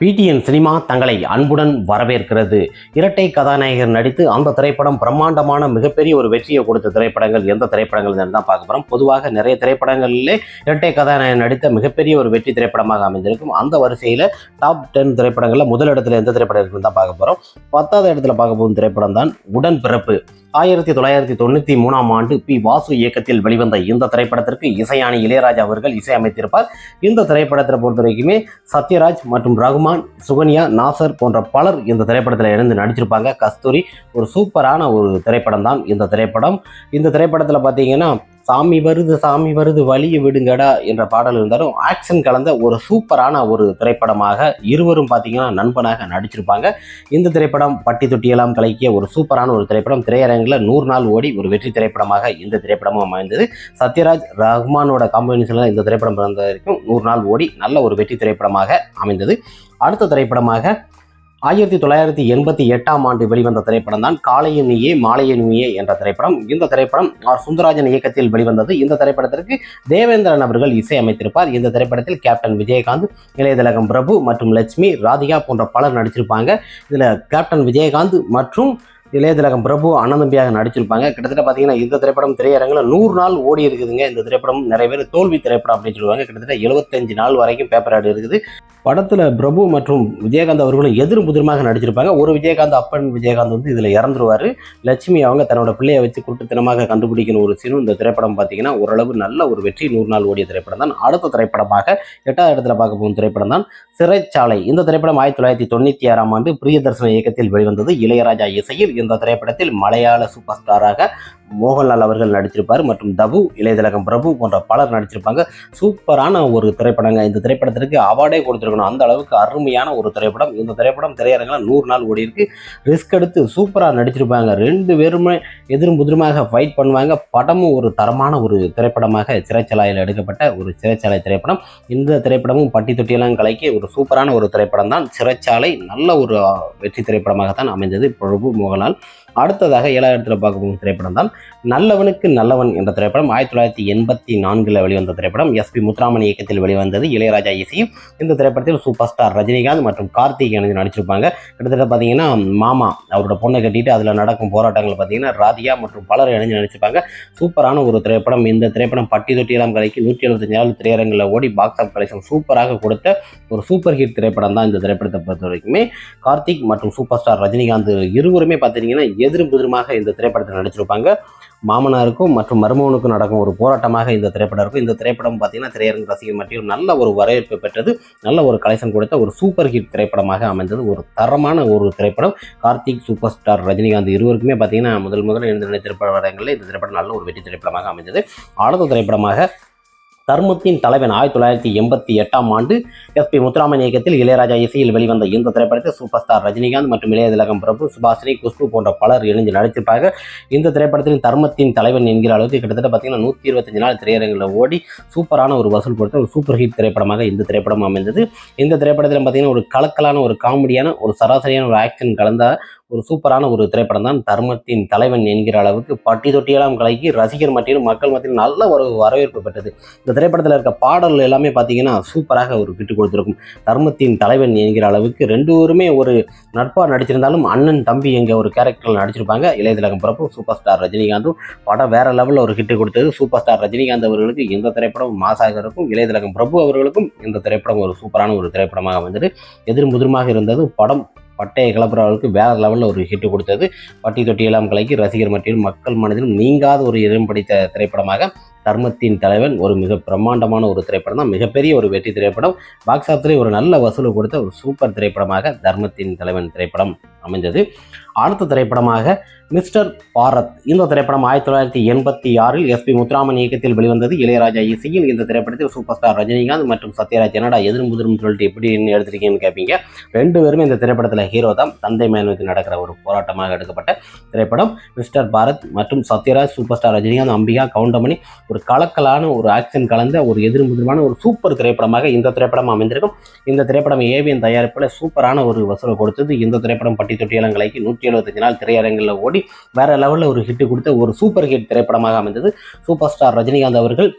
PTN cinema தங்களை அன்புடன் வரவேற்கிறது. இரட்டை கதாநாயகர் நடித்து அந்த திரைப்படம் பிரம்மாண்டமான மிகப்பெரிய ஒரு வெற்றியை கொடுத்த திரைப்படங்கள் எந்த திரைப்படங்கள் தான் பார்க்க போகிறோம் பொதுவாக நிறைய திரைப்படங்களிலே இரட்டை கதாநாயகர் நடித்த மிகப்பெரிய ஒரு வெற்றி திரைப்படமாக அமைந்திருக்கும். அந்த வரிசையில் டாப் டென் திரைப்படங்களில் முதல் இடத்துல எந்த திரைப்படம் இருக்குன்னு தான் பார்க்க போகிறோம் பத்தாவது இடத்துல பார்க்க போகும் திரைப்படம் தான் உடன் பிறப்பு ஆயிரத்தி தொள்ளாயிரத்தி தொண்ணூற்றி மூணாம் ஆண்டு பி. வாசு இயக்கத்தில் வெளிவந்த இந்த திரைப்படத்திற்கு இசையானி இளையராஜா அவர்கள் இசையமைத்திருப்பார். இந்த திரைப்படத்தை பொறுத்த வரைக்குமே சத்யராஜ் மற்றும் ரகுமான் சுகன்யா நாசர் போன்ற பலர் இந்த திரைப்படத்தில் இணைந்து நடிச்சிருப்பாங்க. கஸ்தூரி ஒரு சூப்பரான ஒரு திரைப்படம் தான் இந்த திரைப்படம். இந்த திரைப்படத்தில் பார்த்தீங்கன்னா சாமி வருது சாமி வருது வழியை விடுங்கடா என்ற பாடல் இருந்தாலும் ஆக்ஷன் கலந்த ஒரு சூப்பரான ஒரு திரைப்படமாக இருவரும் பார்த்தீங்கன்னா நண்பனாக நடிச்சிருப்பாங்க. இந்த திரைப்படம் பட்டி தொட்டியெல்லாம் கலக்கிய ஒரு சூப்பரான ஒரு திரைப்படம். திரையரங்கில் நூறு நாள் ஓடி ஒரு வெற்றி திரைப்படமாக இந்த திரைப்படமும் அமைந்தது. சத்யராஜ் ரஹ்மானோட காம்பினேஷனில் இந்த திரைப்படம் பிறந்த வரைக்கும் நூறு நாள் ஓடி நல்ல ஒரு வெற்றி திரைப்படமாக அமைந்தது. அடுத்த திரைப்படமாக ஆயிரத்தி தொள்ளாயிரத்தி எண்பத்தி எட்டாம் ஆண்டு வெளிவந்த திரைப்படம் தான் காலையும் நீயே மாலையும் நீயே என்ற திரைப்படம். இந்த திரைப்படம் ஆர். சுந்தரராஜன் இயக்கத்தில் வெளிவந்தது. இந்த திரைப்படத்திற்கு தேவேந்திரன் அவர்கள் இசையமைத்திருப்பார். இந்த திரைப்படத்தில் கேப்டன் விஜயகாந்த் இளையதிலகம் பிரபு மற்றும் லட்சுமி ராதிகா போன்ற பலர் நடிச்சிருப்பாங்க. இதில் கேப்டன் விஜயகாந்த் மற்றும் இளையதிலகம் பிரபு அண்ணந்தம்பியாக நடிச்சிருப்பாங்க. கிட்டத்தட்ட பார்த்தீங்கன்னா இந்த திரைப்படம் திரையரங்கில் நூறு நாள் ஓடி இருக்குதுங்க. இந்த திரைப்படம் நிறைய பேர் தோல்வி திரைப்படம் அப்படின்னு சொல்லுவாங்க. கிட்டத்தட்ட எழுபத்தஞ்சு நாள் வரைக்கும் பேப்பர் ஆடு இருக்குது. படத்தில் பிரபு மற்றும் விஜயகாந்த் அவர்களும் எதிரும் புதிரமாக நடிச்சிருப்பாங்க. ஒரு விஜயகாந்த் அப்பன் விஜயகாந்த் வந்து இதில் இறந்துருவார். லட்சுமி அவங்க தன்னோட பிள்ளையை வச்சு குருட்டுத்தனமாக கண்டுபிடிக்கணும் ஒரு சீனும் இந்த திரைப்படம் பார்த்தீங்கன்னா ஓரளவு நல்ல ஒரு வெற்றி நூறு நாள் ஓடிய திரைப்படம் தான் அடுத்த திரைப்படமாக எட்டாவது இடத்துல பார்க்க போகும் திரைப்படம் தான் சிறைச்சாலை. இந்த திரைப்படம் ஆயிரத்தி தொள்ளாயிரத்தி தொண்ணூற்றி ஆறாம் ஆண்டு பிரியதர்சன இயக்கத்தில் வெளிவந்தது. இளையராஜா இசையில் இந்த திரைப்படத்தில் மலையாள சூப்பர் ஸ்டாராக மோகன்லால் அவர்கள் நடிச்சிருப்பார் மற்றும் தபு இளையதிலகம் பிரபு போன்ற பலர் நடிச்சிருப்பாங்க. சூப்பரான ஒரு திரைப்படங்க. இந்த திரைப்படத்திற்கு அவார்டே கொடுத்துருக்கணும். அந்த அளவுக்கு அருமையான ஒரு திரைப்படம். இந்த திரைப்படம் திரையரங்கில் நூறு நாள் ஓடி இருக்கு. ரிஸ்க் எடுத்து சூப்பராக நடிச்சிருப்பாங்க. ரெண்டு பேருமே எதிரும் புதிருமாக ஃபைட் பண்ணுவாங்க. படமும் ஒரு தரமான ஒரு திரைப்படமாக சிறைச்சாலையில் எடுக்கப்பட்ட ஒரு சிறைச்சாலை திரைப்படம். இந்த திரைப்படமும் பட்டி தொட்டியெல்லாம் கலக்கி ஒரு சூப்பரான ஒரு திரைப்படம் தான் சிறைச்சாலை நல்ல ஒரு வெற்றி வெற்றி திரைப்படமாகத்தான் அமைந்தது. பிரபு மோகன்லால். அடுத்ததாக ஏழாவது இடத்துல பார்க்க திரைப்படம் தான் நல்லவனுக்கு நல்லவன் என்ற திரைப்படம். ஆயிரத்தி தொள்ளாயிரத்தி எண்பத்தி நான்கில் வெளிவந்த திரைப்படம். எஸ்பி முத்துராமன் இயக்கத்தில் வெளிவந்தது இளையராஜா இசையும். இந்த திரைப்படத்தில் சூப்பர் ஸ்டார் ரஜினிகாந்த் மற்றும் கார்த்திக் இணைந்து நடிச்சிருப்பாங்க. கிட்டத்தட்ட பார்த்தீங்கன்னா மாமா அவரோட பொண்ணை கட்டிட்டு அதில் நடக்கும் போராட்டங்கள் பார்த்தீங்கன்னா ராதியா மற்றும் பலர் இணைஞ்சு நடிச்சிருப்பாங்க. சூப்பரான ஒரு திரைப்படம். இந்த திரைப்படம் பட்டி தொட்டியெல்லாம் கலைக்கு நூற்றி எழுபத்தஞ்சு நாள் திரையரங்கில் ஓடி பாக்ஸ் ஆஃப் கலெக்ஷன் சூப்பராக கொடுத்த ஒரு சூப்பர் ஹிட் திரைப்படம் தான் இந்த திரைப்படத்தை பொறுத்த வரைக்குமே. கார்த்திக் மற்றும் சூப்பர் ஸ்டார் ரஜினிகாந்த் இருவருமே பார்த்தீங்கன்னா எதிரும் புதிருமாக இந்த திரைப்படத்தில் நடிச்சிருப்பாங்க. மாமனாருக்கும் மற்றும் மருமகனுக்கும் நடக்கும் ஒரு போராட்டமாக இந்த திரைப்படம் இருக்கும். இந்த திரைப்படம் பார்த்தீங்கன்னா திரையரங்கு ரசிகர் மற்றும் நல்ல ஒரு வரவேற்பு பெற்றது நல்ல ஒரு கலெக்ஷன் கொடுத்த ஒரு சூப்பர் ஹிட் திரைப்படமாக அமைந்தது. ஒரு தரமான ஒரு திரைப்படம். கார்த்திக் சூப்பர் ஸ்டார் ரஜினிகாந்த் இருவருக்குமே பார்த்தீங்கன்னா முதல் முதல் இந்த திரைப்படங்களில் இந்த திரைப்படம் நல்ல ஒரு வெற்றி திரைப்படமாக அமைந்தது. அடுத்த திரைப்படமாக தர்மத்தின் தலைவன் ஆயிரத்தி தொள்ளாயிரத்தி எண்பத்தி எட்டாம் ஆண்டு எஸ் பி முத்துராமன் இயக்கத்தில் இளையராஜா இசையில் வெளிவந்த இந்த திரைப்படத்தில் சூப்பர் ஸ்டார் ரஜினிகாந்த் மற்றும் இளையதிலகம் பிரபு சுபாஷினி குஷ்பு போன்ற பலர் இணைந்து நடிச்சிருப்பாங்க இந்த திரைப்படத்தில் தர்மத்தின் தலைவன் என்கிற அளவுக்கு கிட்டத்தட்ட பார்த்தீங்கன்னா நூற்றி இருபத்தஞ்சு நாள் திரையரங்கில் ஓடி சூப்பரான ஒரு வசூல் கொடுத்த ஒரு சூப்பர் ஹிட் திரைப்படமாக இந்த திரைப்படம் அமைந்தது. இந்த திரைப்படத்தில் பார்த்தீங்கன்னா ஒரு கலக்கலான ஒரு காமெடியான ஒரு சராசரியான ஒரு ஆக்ஷன் கலந்த ஒரு சூப்பரான ஒரு திரைப்படம் தான். தர்மத்தின் தலைவன் என்கிற அளவுக்கு பட்டி தொட்டியெல்லாம் கலக்கி ரசிகர் மத்தியிலும் மக்கள் மத்தியிலும் நல்ல ஒரு வரவேற்பு பெற்றது. இந்த திரைப்படத்தில் இருக்க பாடல் எல்லாமே பார்த்தீங்கன்னா சூப்பராக ஒரு கிட்டு கொடுத்துருக்கும். தர்மத்தின் தலைவன் என்கிற அளவுக்கு ரெண்டு பேருமே ஒரு நட்பாக நடிச்சிருந்தாலும் அண்ணன் தம்பி எங்க ஒரு கேரக்டரில் நடிச்சிருப்பாங்க. இளையதிலகம் பிரபு சூப்பர் ஸ்டார் ரஜினிகாந்தும் படம் வேற லெவலில் ஒரு கிட்டு கொடுத்தது. சூப்பர் ஸ்டார் ரஜினிகாந்த் அவர்களுக்கு இந்த திரைப்படம் மாசாக இருக்கும் இளையதிலகம் பிரபு அவர்களுக்கும் இந்த திரைப்படம் ஒரு சூப்பரான ஒரு திரைப்படமாக வந்தது எதிர்முதிரமாக இருந்தது. படம் பட்டையை கிளப்புற அளவுக்கு வேற லெவலில் ஒரு ஹிட் கொடுத்தது. பட்டி தொட்டியெல்லாம் கலக்கி ரசிகர் மத்தியிலும் மக்கள் மனதிலும் நீங்காத ஒரு இடம் படித்த திரைப்படமாக தர்மத்தின் தலைவன் ஒரு மிக பிரம்மாண்டமான ஒரு திரைப்படம் தான். மிகப்பெரிய ஒரு வெற்றி திரைப்படம். பாக்ஸ் ஆஃபீஸ்லேயே ஒரு நல்ல வசூல் கொடுத்த ஒரு சூப்பர் திரைப்படமாக தர்மத்தின் தலைவன் திரைப்படம் அமைந்தது. அடுத்த திரைப்படமாக மிஸ்டர் பாரத். இந்த திரைப்படம் ஆயிரத்தி தொள்ளாயிரத்தி எண்பத்தி ஆறில் எஸ் பி முத்துராமன் இயக்கத்தில் வெளிவந்தது. இளையராஜா இசையில் இந்த திரைப்படத்தில் சூப்பர் ஸ்டார் ரஜினிகாந்த் மற்றும் சத்யராஜ். என்னடா எதிரும் புதிரும் சொல்லிட்டு எப்படி எடுத்திருக்கீங்கன்னு கேட்பீங்க ரெண்டு பேருமே இந்த திரைப்படத்தில் ஹீரோ தான். தந்தை மேனுக்கு நடக்கிற ஒரு போராட்டமாக எடுக்கப்பட்ட திரைப்படம். மிஸ்டர் பாரத் மற்றும் சத்யராஜ் சூப்பர் ஸ்டார் ரஜினிகாந்த் அம்பிகா கவுண்டமணி ஒரு கலக்கலான ஒரு ஆக்ஷன் கலந்த ஒரு எதிரும் புதிருமான ஒரு சூப்பர் திரைப்படமாக இந்த திரைப்படம் அமைந்திருக்கும். இந்த திரைப்படம் ஏவிஎன் தயாரிப்பில் சூப்பரான ஒரு வசூலை கொடுத்தது. இந்த திரைப்படம் பட்டி தொட்டியெல்லாம் நூற்றி நூற்றி எழுபத்தஞ்சு நாள் திரையரங்கில் ஓடி வேற லெவலில் ஒரு ஹிட் கொடுத்த ஒரு சூப்பர் ஹிட் திரைப்படமாக அமைந்தது. சூப்பர் ஸ்டார் ரஜினிகாந்த் அவர்கள்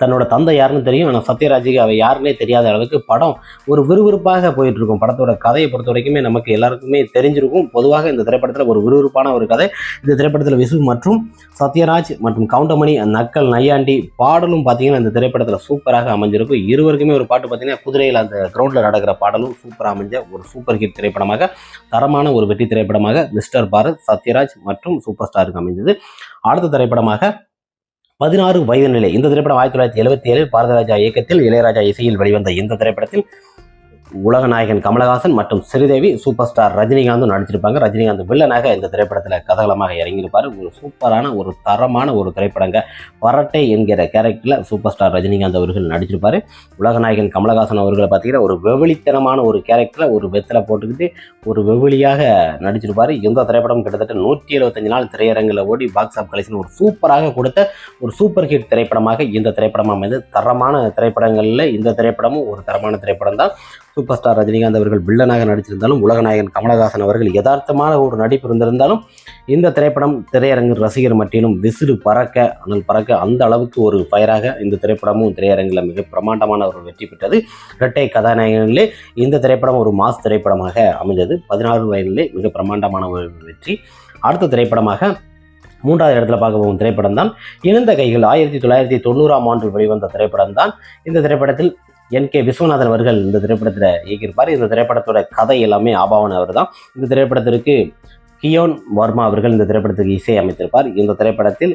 தன்னோட தந்தை யாருன்னு தெரியும். ஆனால் சத்யராஜுக்கு அவ யாருன்னே தெரியாத அளவுக்கு படம் ஒரு விறுவிறுப்பாக போயிட்டு இருக்கும் படத்தோட கதையை பொறுத்த வரைக்குமே நமக்கு எல்லாருக்குமே தெரிஞ்சிருக்கும். பொதுவாக இந்த திரைப்படத்தில் ஒரு விறுவிறுப்பான ஒரு கதை. இந்த திரைப்படத்தில் விசு மற்றும் சத்யராஜ் மற்றும் கவுண்டமணி நக்கல் நையாண்டி பாடலும் பார்த்தீங்கன்னா இந்த திரைப்படத்தில் சூப்பராக அமைஞ்சிருக்கும் இருவருக்குமே ஒரு பாட்டு பார்த்தீங்கன்னா குதிரையில் அந்த கிரவுண்டில் நடக்கிற பாடலும் சூப்பராக அமைஞ்ச ஒரு சூப்பர் ஹிட் திரைப்படமாக தரமான ஒரு வெற்றி திரைப்படமாக மிஸ்டர் பாரத் சத்யராஜ் மற்றும் சூப்பர் ஸ்டாருக்கு அமைஞ்சது. அடுத்த திரைப்படமாக பதினாறு வயது நிலை இந்த திரைப்படம் ஆயிரத்தி தொள்ளாயிரத்தி எழுபத்தி ஏழில் பாரதராஜா இயக்கத்தில் இளையராஜா இசையில் வெளிவந்த இந்த திரைப்படத்தில் உலகநாயகன் கமலஹாசன் மற்றும் ஸ்ரீதேவி சூப்பர் ஸ்டார் ரஜினிகாந்தும் நடிச்சிருப்பாங்க. ரஜினிகாந்த் வில்லனாக இந்த திரைப்படத்தில் கதகலமாக இறங்கியிருப்பார். ஒரு சூப்பரான ஒரு தரமான ஒரு திரைப்படங்க. வரட்டை என்கிற கேரக்டரில் சூப்பர் ஸ்டார் ரஜினிகாந்த் அவர்கள் நடிச்சிருப்பார். உலகநாயகன் கமலஹாசன் அவர்களை பார்த்தீங்கன்னா ஒரு வெவளித்தனமான ஒரு கேரக்டரில் ஒரு வெத்தில் போட்டுக்கிட்டு ஒரு வெவிலியாக நடிச்சிருப்பார். இந்த திரைப்படம் கிட்டத்தட்ட நூற்றி எழுபத்தஞ்சு நாள் திரையரங்கில் ஓடி பாக்ஸ் ஆஃப் கலெக்ஷன் ஒரு சூப்பராக கொடுத்த ஒரு சூப்பர் ஹிட் திரைப்படமாக இந்த திரைப்படம் அமைந்து தரமான திரைப்படங்களில் இந்த திரைப்படமும் ஒரு தரமான திரைப்படம் தான் சூப்பர் ஸ்டார் ரஜினிகாந்த் அவர்கள் வில்லனாக நடிச்சிருந்தாலும் உலகநாயகன் கமலஹாசன் அவர்கள் யதார்த்தமான ஒரு நடிப்பு இருந்திருந்தாலும் இந்த திரைப்படம் திரையரங்கு ரசிகர் மட்டிலும் விசிறு பறக்க அனல் பறக்க அந்த அளவுக்கு ஒரு ஃபயராக இந்த திரைப்படமும் திரையரங்கில் மிக பிரமாண்டமான ஒரு வெற்றி பெற்றது. இரட்டை கதாநாயகனிலே இந்த திரைப்படம் ஒரு மாஸ் திரைப்படமாக அமைந்தது. பதினாறு வயதிலே மிக பிரமாண்டமான ஒரு வெற்றி. அடுத்த திரைப்படமாக மூன்றாவது இடத்துல பார்க்க போகும் திரைப்படம் தான் இணைந்த கைகள். ஆயிரத்தி தொள்ளாயிரத்தி தொண்ணூறாம் ஆண்டு வெளிவந்த திரைப்படம் தான் இந்த திரைப்படத்தில் என் கே விஸ்வநாதன் அவர்கள் இந்த திரைப்படத்தில் இயக்கியிருப்பார். இந்த திரைப்படத்தோட கதை எல்லாமே ஆபாவன் அவர் தான் இந்த திரைப்படத்திற்கு கியோன் வர்மா அவர்கள் இந்த திரைப்படத்துக்கு இசை அமைத்திருப்பார். இந்த திரைப்படத்தில்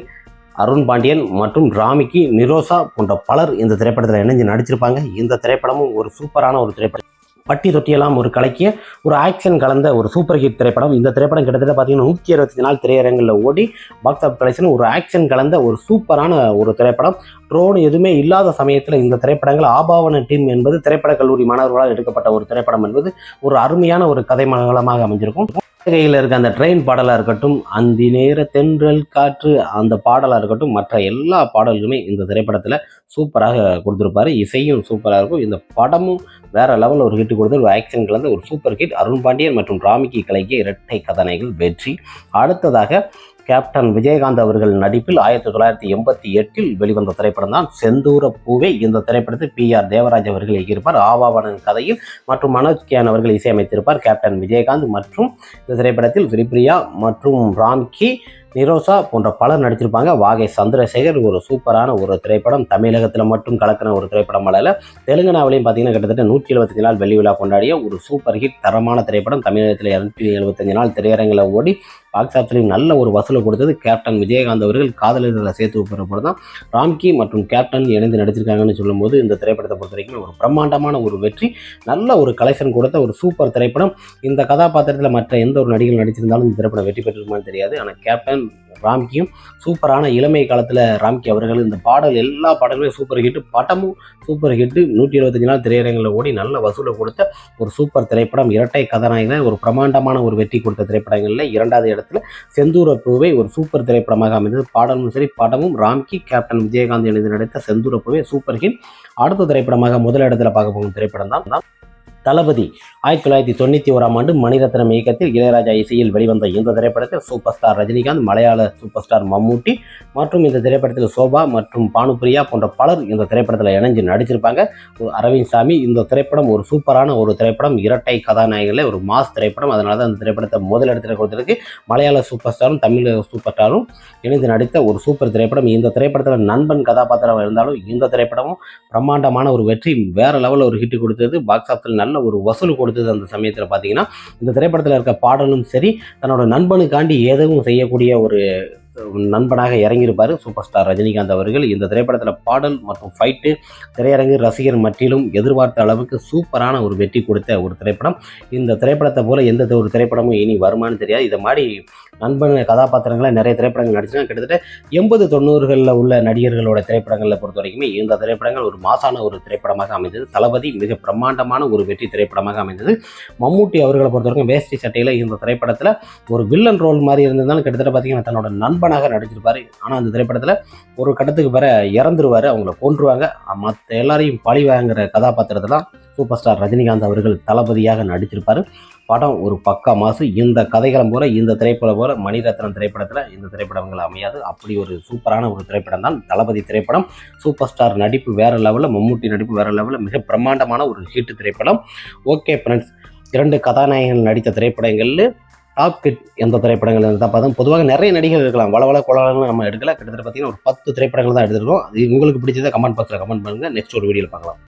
அருண் பாண்டியன் மற்றும் ராமிக்கு நிரோசா போன்ற பலர் இந்த திரைப்படத்தில் இணைஞ்சு நடிச்சிருப்பாங்க. இந்த திரைப்படமும் ஒரு சூப்பரான ஒரு திரைப்படம் பட்டி தொட்டியெல்லாம் ஒரு கலக்கிய ஒரு ஆக்ஷன் கலந்த ஒரு சூப்பர் ஹிட் திரைப்படம். இந்த திரைப்படம் கிட்டத்தட்ட பார்த்தீங்கன்னா நூற்றி அறுபத்தி நாலு திரையரங்கில் ஓடி பாக்ஸ் ஆஃப் கலெக்ஷன் ஒரு ஆக்ஷன் கலந்த ஒரு சூப்பரான ஒரு திரைப்படம். ட்ரோன் எதுவுமே இல்லாத சமயத்தில் இந்த திரைப்படங்கள் ஆபாவன டீம் என்பது திரைப்பட கல்லூரி மாணவர்களால் எடுக்கப்பட்ட ஒரு திரைப்படம் என்பது ஒரு அருமையான ஒரு கதை மங்களமாக அமைஞ்சிருக்கும். கையில் இருக்க அந்த ட்ரெயின் பாடலாக இருக்கட்டும் அந்தி நேர தென்றல் காற்று அந்த பாடலாக இருக்கட்டும் மற்ற எல்லா பாடல்களுமே இந்த திரைப்படத்தில் சூப்பராக கொடுத்துருப்பாரு. இசையும் சூப்பராக இருக்கும். இந்த படமும் வேற லெவலில் ஒரு ஹிட் கொடுத்து ஒரு ஆக்ஷன் கலந்து ஒரு சூப்பர் ஹிட் அருண் பாண்டியன் மற்றும் ராமிக்கு கலைக்கு இரட்டை கதனைகள் வெற்றி. அடுத்ததாக கேப்டன் விஜயகாந்த் அவர்கள் நடிப்பில் ஆயிரத்தி தொள்ளாயிரத்தி எண்பத்தி எட்டில் வெளிவந்த திரைப்படம் தான் செந்தூர பூவே. இந்த திரைப்படத்தை பி ஆர் தேவராஜ் அவர்கள் இயக்கியிருப்பார். ஆவாவனன் கதையில் மற்றும் மனோஜ் கியான் அவர்கள் இசையமைத்திருப்பார் கேப்டன் விஜயகாந்த் மற்றும் இந்த திரைப்படத்தில் ஸ்ரீபிரியா மற்றும் ராம்கி நிரோசா போன்ற பலர் நடிச்சிருப்பாங்க வாகை சந்திரசேகர் ஒரு சூப்பரான ஒரு திரைப்படம். தமிழகத்தில் மட்டும் கலக்கின ஒரு திரைப்படம் அல்ல. தெலுங்கானாவிலையும் பார்த்தீங்கன்னா கிட்டத்தட்ட நூற்றி எழுபத்தஞ்சு நாள் வெள்ளி விழா கொண்டாடிய ஒரு சூப்பர் ஹிட் தரமான திரைப்படம். தமிழகத்தில் இரநூத்தி எழுபத்தஞ்சு நாள் திரையரங்கில் ஓடி பாக்ஸ் ஆஃபீஸ்லையும் நல்ல ஒரு வசூலை கொடுத்தது கேப்டன் விஜயகாந்த் அவர்கள். காதலர்களை சேர்த்து வைக்கிற தான் ராம்கி மற்றும் கேப்டன் இணைந்து நடிச்சிருக்காங்கன்னு சொல்லும்போது இந்த திரைப்படத்தை பொறுத்த வரைக்கும் ஒரு பிரம்மாண்டமான ஒரு வெற்றி. நல்ல ஒரு கலெக்ஷன் கொடுத்த ஒரு சூப்பர் திரைப்படம். இந்த கதாபாத்திரத்தில் மற்ற எந்த ஒரு நடிகர் நடிச்சிருந்தாலும் இந்த திரைப்படம் வெற்றி பெற்றிருக்குமான்னு தெரியாது. ஆனால் கேப்டன் ராம்கியும் சூப்பரான இளமை காலத்தில் ராம்கி அவர்கள் இந்த பாடல் எல்லா பாடலுமே சூப்பர் ஹிட் படமும் சூப்பர் ஹிட்டு நூற்றி இருபத்தஞ்சு நாள் திரையரங்கில் ஓடி நல்ல வசூலை கொடுத்த ஒரு சூப்பர் திரைப்படம் இரட்டை கதாநாயகன் ஒரு பிரமாண்டமான ஒரு வெற்றி கொடுத்த திரைப்படங்களில் இரண்டாவது இடத்துல செந்தூர பூவை ஒரு சூப்பர் திரைப்படமாக அமைந்தது. பாடலும் சரி படமும் ராம்கி கேப்டன் விஜயகாந்த் இணைந்து நடித்த செந்தூர பூவை சூப்பர் ஹிட் அடுத்த திரைப்படமாக முதல் இடத்துல பார்க்க போகும் திரைப்படம் தான் தளபதி. ஆயிரத்தி தொள்ளாயிரத்தி தொண்ணூற்றி ஓராம் ஆண்டு மணிரத்னம் இயக்கத்தில் இளையராஜா இசையில் வெளிவந்த இந்த திரைப்படத்தில் சூப்பர் ஸ்டார் ரஜினிகாந்த் மலையாள சூப்பர் ஸ்டார் மம்மூட்டி மற்றும் இந்த திரைப்படத்தில் சோபா மற்றும் பானுபிரியா போன்ற பலர் இந்த திரைப்படத்தில் இணைஞ்சு நடிச்சிருப்பாங்க. ஒரு அரவிந்த் சாமி இந்த திரைப்படம் ஒரு சூப்பரான ஒரு திரைப்படம். இரட்டை கதாநாயகர்களே ஒரு மாஸ் திரைப்படம். அதனால தான் அந்த திரைப்படத்தை முதல் இடத்துல கொடுத்துருக்கு. மலையாள சூப்பர் ஸ்டாரும் தமிழ் சூப்பர் ஸ்டாரும் இணைந்து நடித்த ஒரு சூப்பர் திரைப்படம். இந்த திரைப்படத்தில் நண்பன் கதாபாத்திரம் இருந்தாலும் இந்த திரைப்படமும் பிரம்மாண்டமான ஒரு வெற்றி வேற லெவலில் ஒரு ஹிட் கொடுத்தது. பாக்ஸ் ஆஃபீஸில் நல்ல ஒரு வசூல் கொடுத்தது அந்த சமயத்தில் பார்த்தீங்கன்னா இந்த திரைப்படத்தில் இருக்க பாடலும் சரி தன்னோட நண்பனுக்காண்டி எதுவும் செய்யக்கூடிய ஒரு நண்பனாக இறங்கியிருப்பார் சூப்பர் ஸ்டார் ரஜினிகாந்த் அவர்கள். இந்த திரைப்படத்தில் பாடல் மற்றும் ஃபைட்டு திரையரங்கு ரசிகர் மட்டிலும் எதிர்பார்த்த அளவுக்கு சூப்பரான ஒரு வெற்றி கொடுத்த ஒரு திரைப்படம். இந்த திரைப்படத்தை போல எந்த ஒரு திரைப்படமும் இனி வருமானு தெரியாது. இதை மாதிரி நண்பன் கதாபாத்திரங்களை நிறைய திரைப்படங்கள் நடிச்சுனா கிட்டத்தட்ட எண்பது தொண்ணூறுகளில் உள்ள நடிகர்களோட திரைப்படங்களை பொறுத்த வரைக்குமே இந்த திரைப்படங்கள் ஒரு மாசான ஒரு திரைப்படமாக அமைந்தது. தளபதி மிக பிரம்மாண்டமான ஒரு வெற்றி திரைப்படமாக அமைந்தது. மம்மூட்டி அவர்களை பொறுத்த வரைக்கும் வேஷ்டி சட்டையில் இந்த திரைப்படத்தில் ஒரு வில்லன் ரோல் மாதிரி இருந்திருந்தாலும் கிட்டத்தட்ட பார்த்தீங்கன்னா தன்னோட நண்பனாக நடிச்சிருப்பார். ஆனால் அந்த திரைப்படத்தில் ஒரு கட்டத்துக்கு பிற இறந்துருவார் அவங்கள கொன்றுவாங்க. மற்ற எல்லாரையும் பழி வாங்குற கதாபாத்திரத்தில் சூப்பர் ஸ்டார் ரஜினிகாந்த் அவர்கள் தளபதியாக நடிச்சிருப்பார். படம் ஒரு பக்கா மாசு. இந்த கதைகளும் போல இந்த திரைப்படம் போல மணிரத்னம் திரைப்படத்தில் இந்த திரைப்படங்கள் அமையாது. அப்படி ஒரு சூப்பரான ஒரு திரைப்படம் தான் தளபதி திரைப்படம். சூப்பர் ஸ்டார் நடிப்பு வேற லெவலில் மம்முட்டி நடிப்பு வேற லெவலில் மிக பிரம்மாண்டமான ஒரு ஹீட்டு திரைப்படம். ஓகே ஃப்ரெண்ட்ஸ் இரண்டு கதாநாயகர்கள் நடித்த திரைப்படங்களில் டாப் எந்த திரைப்படங்கள் தான் பார்த்தோம் பொதுவாக நிறைய நடிகர்கள் இருக்கலாம். வளவள குளவளன்னு நம்ம எடுக்கல. கிட்டத்தட்ட பார்த்தீங்கன்னா ஒரு பத்து திரைப்படங்கள் தான் எடுத்துருக்கோம். அது உங்களுக்கு பிடிச்சதை கமெண்ட் பாக்ஸில் கமெண்ட் பண்ணுங்கள் நெக்ஸ்ட் ஒரு வீடியோவில் பார்க்கலாம்.